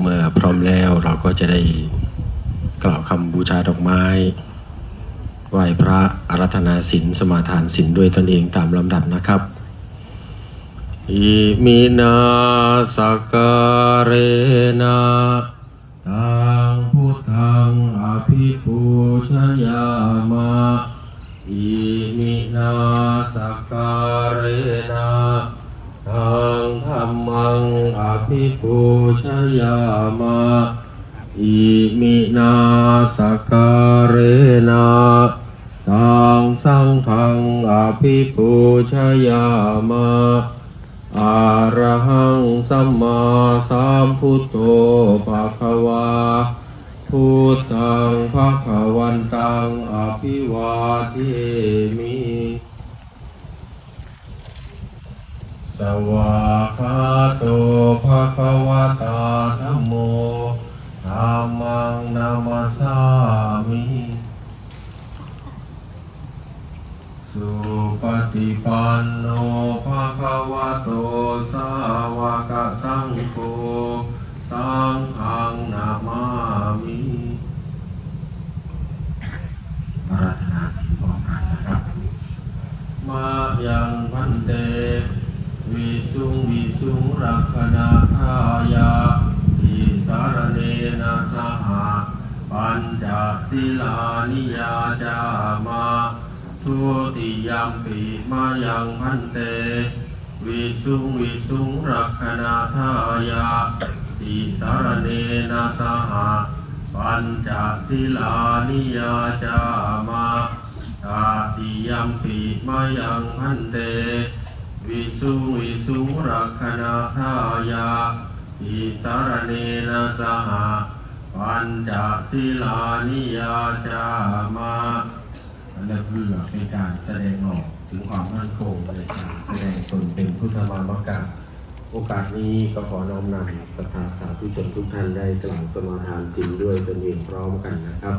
เมื่อพร้อมแล้วเราก็จะได้กล่าวคำบูชาดอกไม้ไหว้พระอารัธนาศีลสมาทานศีลด้วยตนเองตามลำดับนะครับอิมินาสการนะตังพุทธังอภิปูชยามะอิมินาสการนะ ภิปูชยามะอิมินาสการนะตังสังฆังอภิปูชยามะอะระหังสัมมาสัมพุทโธภะคะวาพุทธังภะคะวันตังอภิวาเทมิ สวา สีพร้อมกันนะครับ มายังพันเตวิสุงวิสุงรักขณาทายาอิสารเนนะสหะปัญจศิลานิยาจามาทุติยมปีมายังพันเต วิสุงวิสุงรักขณาทายาติสารเนนะสหะปัญจศิลานิยาจามา ตาติยมปีมายังพันเต วิสุวิสุรักขณาทายาติสารเนนะสหะปัญจศิลานิยาจามาและเพื่อเป็นการแสดงออกถึงความมั่นคงในการแสดงตนเป็นพุทธมามกะโอกาสนี้ก็ขอน้อมนำศรัทธาสาธุชนทุกท่านได้กล่าวสมาทานศีลด้วยตนเองพร้อมกันนะครับ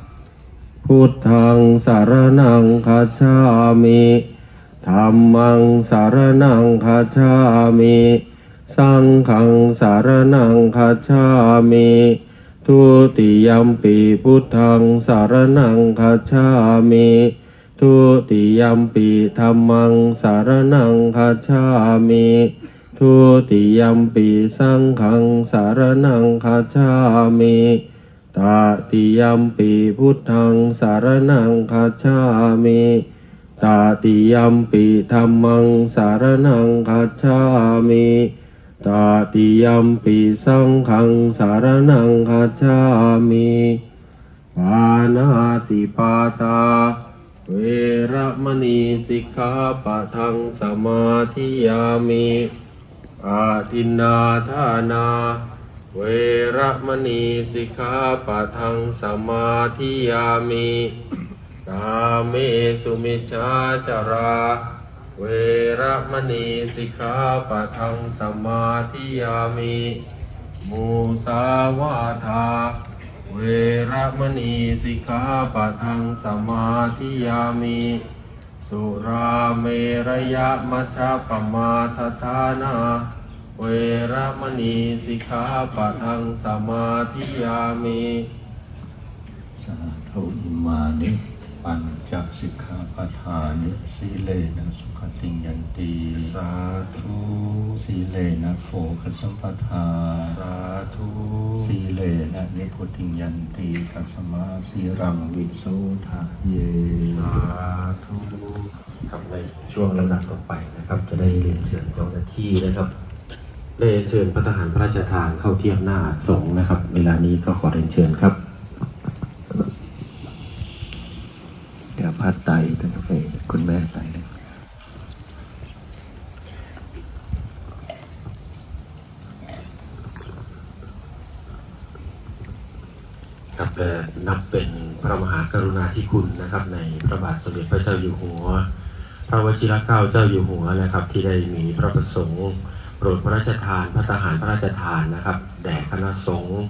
พุทธังสารนังคัจามิธัมมังสารนังคัจามิสังฆังสารนังคัจามิทุติยมปีพุทธังสารนังคัจามิทุติยมปีธรรมังสารนังคัจามิทุติยมปีสังฆังสารนังคัจามิ ตาติยมปีพุทธังสารนังคัจามิตาติยมปีธรรมังสารนังคัจามิตาติยมปีสังฆังสารนังคัจามิปานาติปาตา เวระมณีสิกขาปะทังสมาธิยามิอาทินนาทานา เวรมณีสิกขาปะทังสมาธิยามิกาเมสุมิชาจารา เวรมณีสิกขาปะทังสมาธิยามิมุสาวาทา เวรมณีสิกขาปะทังสมาธิยามิสุราเมระยะมัชฌปมาทฐานา เวระมณีสิกขาปะทังสมาธิยามิสาธุอิมานิปัญจสิกขาปทานิสีเลนะสุขติงยันตีสาธุสีเลนะโภคสัมปทาสาธุสีเลนะนิพุติงยันตีตัสมาสีรังวิโสทะเยสาธุครับในช่วงลำดับต่อไปนะครับ จะได้เรียนเชิญเจ้าหน้าที่นะครับ ได้เรียนเชิญพระทหารพระราชทานเข้าเทียบหน้าสงฆ์นะครับ เวลานี้ก็ขอเรียนเชิญครับเดี๋ยวพัดไตต้องไปคุณแม่ไตนะนนะครับและนับเป็นพระมหากรุณาธิคุณนะครับ ในพระบาทสมเด็จพระเจ้าอยู่หัว พระวชิรเกล้าเจ้าอยู่หัวนะครับ ที่ได้มีพระประสงค์ โปรดพระราชทานพระทหารพระราชทานนะครับ แด่คณะสงฆ์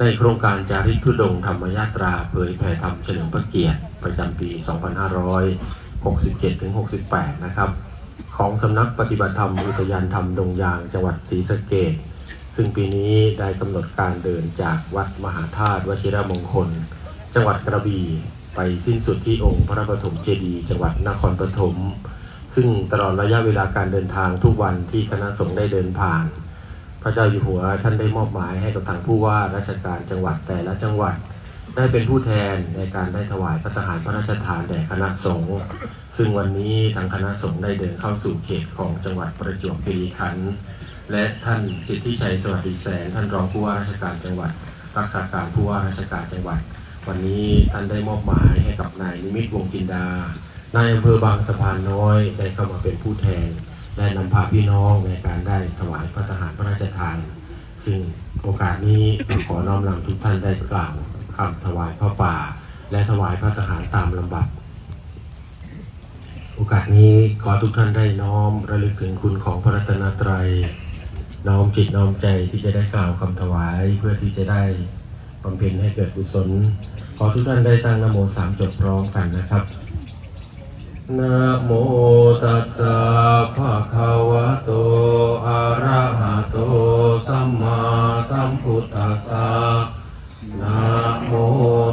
ในโครงการจาริกธุดงธรรมยาตราเผยแผ่ธรรมเฉลิมพระเกียรติ ประจำปี 2567-68 นะครับ ของสำนักปฏิบัติธรรมอุทยานธรรมดงยางจังหวัดศรีสะเกษซึ่งปีนี้ได้กำหนดการเดินจากวัดมหาธาตุวชิรมงคล จังหวัดกระบี่ไปสิ้นสุดที่องค์พระปฐมเจดีย์จังหวัดนครปฐม ซึ่งตลอดระยะเวลาการเดินทางทุกวันที่คณะสงฆ์ได้เดินผ่าน พระเจ้าอยู่หัวท่านได้มอบหมายให้กับทางผู้ว่าราชการจังหวัดแต่ละจังหวัด ได้เป็นผู้แทนในการได้ถวายพระทหารพระราชทานแด่คณะสงฆ์ซึ่งวันนี้ทางคณะสงฆ์ได้เดินเข้าสู่เขตของจังหวัดประจวบคีรีขันธ์และท่านสิทธิชัยสวัสดิแสนท่านรองผู้ว่าราชการจังหวัด รักษาการผู้ว่าราชการจังหวัด วันนี้ท่านได้มอบหมายให้กับนายนิมิตวงกินดา นายอำเภอบางสะพานน้อยได้เข้ามาเป็นผู้แทน และนำพาพี่น้องในการได้ถวายพระทหารพระราชทาน ซึ่งโอกาสนี้ผมขอน้อมนำทุกท่านได้กล่าวคำถวายพระป่า และถวายพระทหารตามลำบับโอกาสนี้ขอทุกท่านได้น้อมระลึกถึงคุณของพระรัตนตรัย น้อมจิตน้อมใจที่จะได้กล่าวคำถวายเพื่อที่จะได้บำเพ็ญให้เกิดกุศล ขอทุกท่านได้ตั้งนโมสามจบพร้อมกันนะครับ นะโมตัสสะภะคะวะโต อะระหะโต สัมมาสัมพุทธัสสะนะโม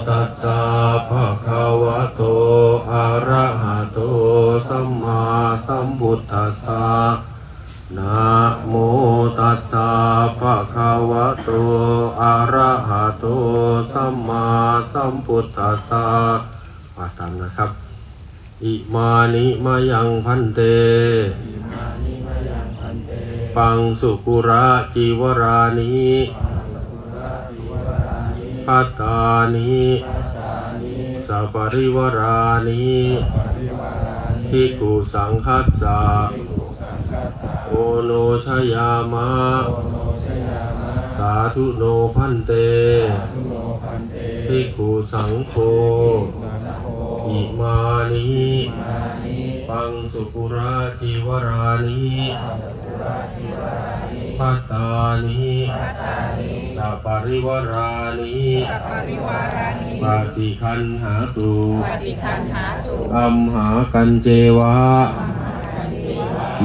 ตัสสะภะคะวะโต อะระหะโต สัมมาสัมพุทธัสสะนะโมตัสสะภะคะวะโต อะระหะโต สัมมาสัมพุทธัสสะว่าตามนะครับ อิมานิมายังพันเต ปังสุกุระจีวรานิพัตตานิสัปริวรานิทิกุสังคัสสะโอโนชยามะ สาธุโนพันเตทิกุสังโฆ อิมานิปังสุกุราจิวรานิปัตตานิสัปริวรานิสัพปริวารานิปฏิคันหาตุปฏิคันหาตุอัมหากันเจวะ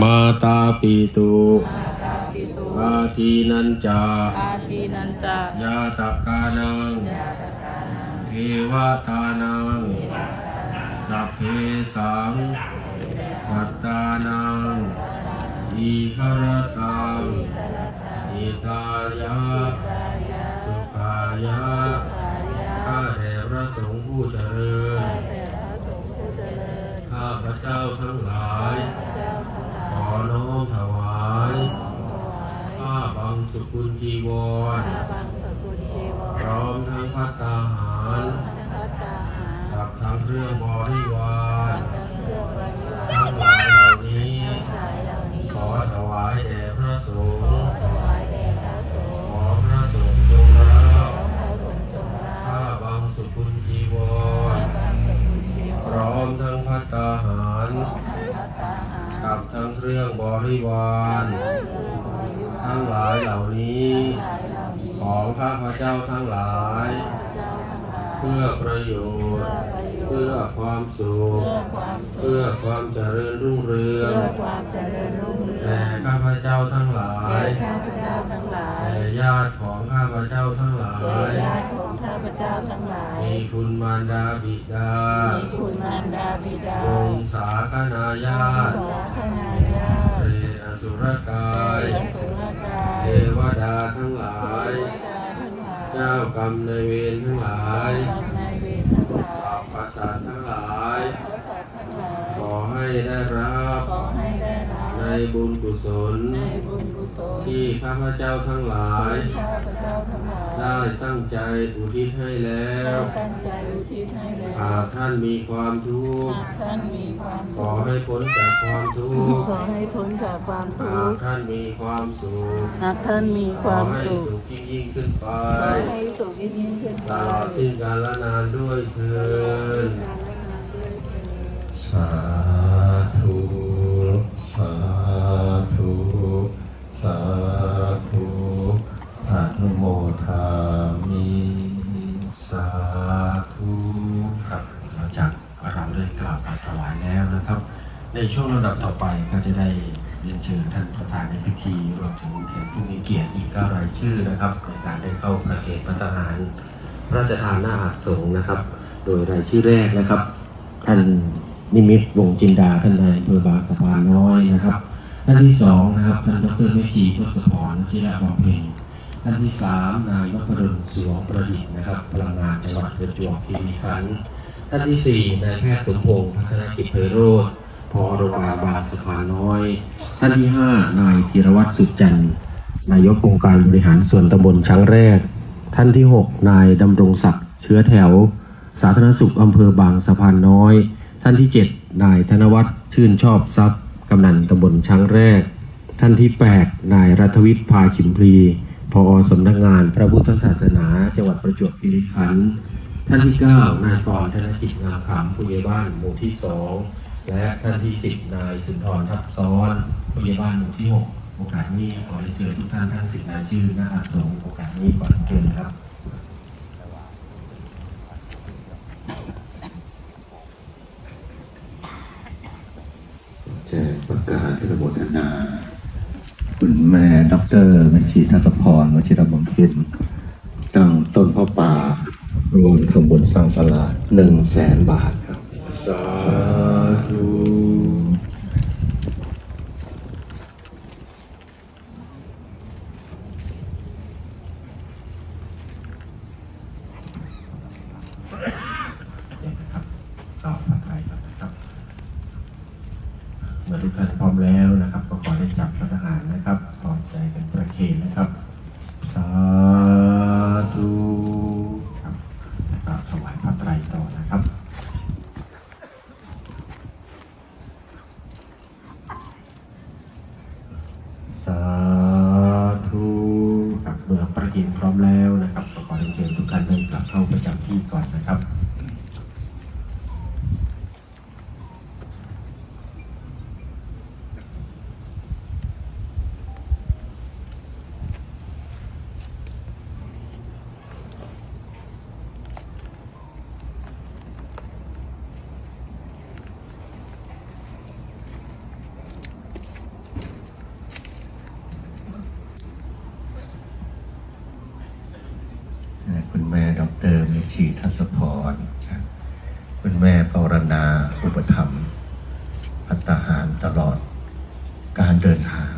มาตาปิตุปิตุอาทีนันจาอาทีนันจายาตกานังเทวตานัง สัพเพสังสัตตานังอีคารตังอิตายะสุขายะข้าแต่พระสงฆ์ผู้เจริญข้าพระเจ้าทั้งหลาย ขอน้อมถวายผ้าบังสุกุลจีวรบังสกุลเทวพร้อมทั้งพัตตาหาร ทัตตาหา กับทั้ง เครื่องบริวาร เรืองเพื่อความเจริญรุ่งเรืองแด่ข้าพเจ้าทั้งหลายแก่ข้าพเจ้าทั้งหลายแด่ญาติของข้าพเจ้าทั้งหลาแก่ยญาติของข้าพเจ้าทั้งหลาย มีคุณมารดาบิดา มีคุณมารดาบิดาวงศาคณาญาติสาคณาญาเปรตอสุรกายและสุรกายเทวดาทั้งหลายเทวดาทั้งหลาย เจ้ากรรมนายเวรทั้งหลายเจ้านายเวรทั้งหลายสรรพสัตว์ทั้งหลายพระสัตว์ทั้งหลาย ขอให้ได้รับขอให้ได้รั บในบุญกุศล ในบุญกุศลที่ข้าพเจ้าทั้งหลาย ข้าพเจ้าทั้งหลายได้ตั้งใจอุทิศให้แล้ว ตั้งใจอุทิศให้แล้วหากท่านมีความทุกข์ หากท่านมีความขอให้พ้นจากความทุกข์ ขอให้พ้นจากความทุหากกข์ท่านมีความสุข หากท่านมีขคอวามให้สุขสุขยิ่งยิ่งขึ้นไป ขอให้สุขยิ่งยิ่งขึ้นตไปลอดสิ้นกาลนานด้วยเถิด สาธุสาธุสาธุอ นุโมทามิสาธุครับหลังจากเราได้กล่าวการถวายแล้วนะครับ ในช่วงลำดับต่อไปก็จะได้เรียนเชิญท่านประธานในพิธีรวมถึงแขกผู้มีเกียรติอีกเก้ารายชื่อนะครับ ในการได้เข้าประเคนพระทหารพระราชทานหน้าอาสงนะครับ โดยรายชื่อแรกนะครับ ท่านนิมิตวงศ์จินดาท่านนายอำเภอบางสะพานน้อยนะครับท่านที่สองนะครับท่านดรเมธีทศพรชิระบำเพ็ญ ท่านที่สามนายนพดลสวงประดิษฐ์นะครับพลังงานจังหวัดประจวบคีรีขันธ์ท่านที่สี่นายแพทย์สมพงษ์พัฒนกิจเพยโรธพอโรงพยาบาลบางสะพานน้อย ท่านที่ห้านายธีรวัตรสุจันทร์นายกองค์การบริหารส่วนตำบลช้างแรก ท่านที่หกนายดำรงศักดิ์เชื้อแถว สาธารณสุขอำเภอบางสะพานน้อย ท่านที่7นายธนวัฒน์ชื่นชอบทรัพย์กำนันตำบลช้างแรก ท่านที่8นายรัฐวิทย์พาชิมพลี พอสำนักงานพระพุทธศาสนา จังหวัดประจวบคีรีขันธ์ท่านที่9นายกรธนจิตงามขำผู้ใหญ่บ้านหมู่ที่2และท่านที่10นายสุนทรทับซ้อนผู้ใหญ่บ้านหมู่ที่6โอกาสนี้ขอให้เชิญทุกท่านทั้งสิบนายชื่อหน้าอาสงโอกาสนี้ก่อนเชิญครับแจกประกาศระบบนา คุณแม่ดอกเตอรบัญชีทัศพรวชิรบำเพ็ญตั้งต้นพ่อป่ารวมทำบุญสร้างสลาหนึ่งแสนบาทครับสาธุ นะครับต่อพระไทยก่อนนะครับ เมื่อทุกท่านพร้อมแล้วนะครับ ก็ขอได้จับพระทหารนะครับพร้อมใจกันประเคนนะครับ สาธุครับแล้วก็ถวายพระไตรต่อนะครับ สาธุครับเมื่อประกินพร้อมแล้วนะครับก็ขอเรียนเชิญทุกท่านได้กลับเข้าประจำที่ก่อนนะครับ คุณแม่ดอกเตอรเม ชีทัศพร คุณแม่ปรณาอุปธรรมพัตตาหารตลอดการเดินทาง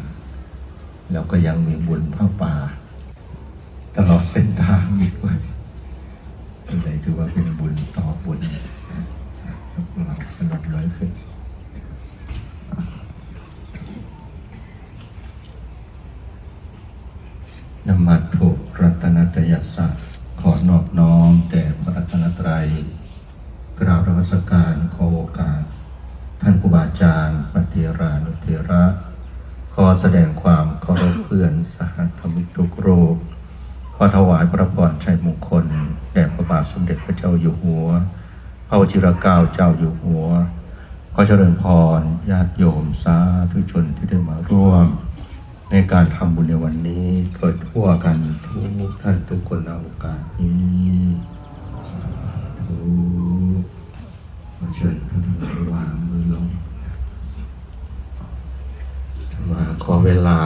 แล้วก็ยังมีบุญพระป่า ตลอดเส้นทางอีกด้วยอะไรถือว่าเป็นบุญต่อบุญ ก็ถวายพระพรชัยมงคลแด่พระบาทสมเด็จพระเจ้าอยู่หัว พระวชิรเกล้าเจ้าอยู่หัว ขอเจริญพรญาติโยมสาธุชนที่ได้มาร่วม ในการทำบุญในวันนี้เกิดทั่วกันทุกท่านทุกคนในโอกาสนี้ขอเชิญท่านทั้งหลายวางมือลงมาขอเวลา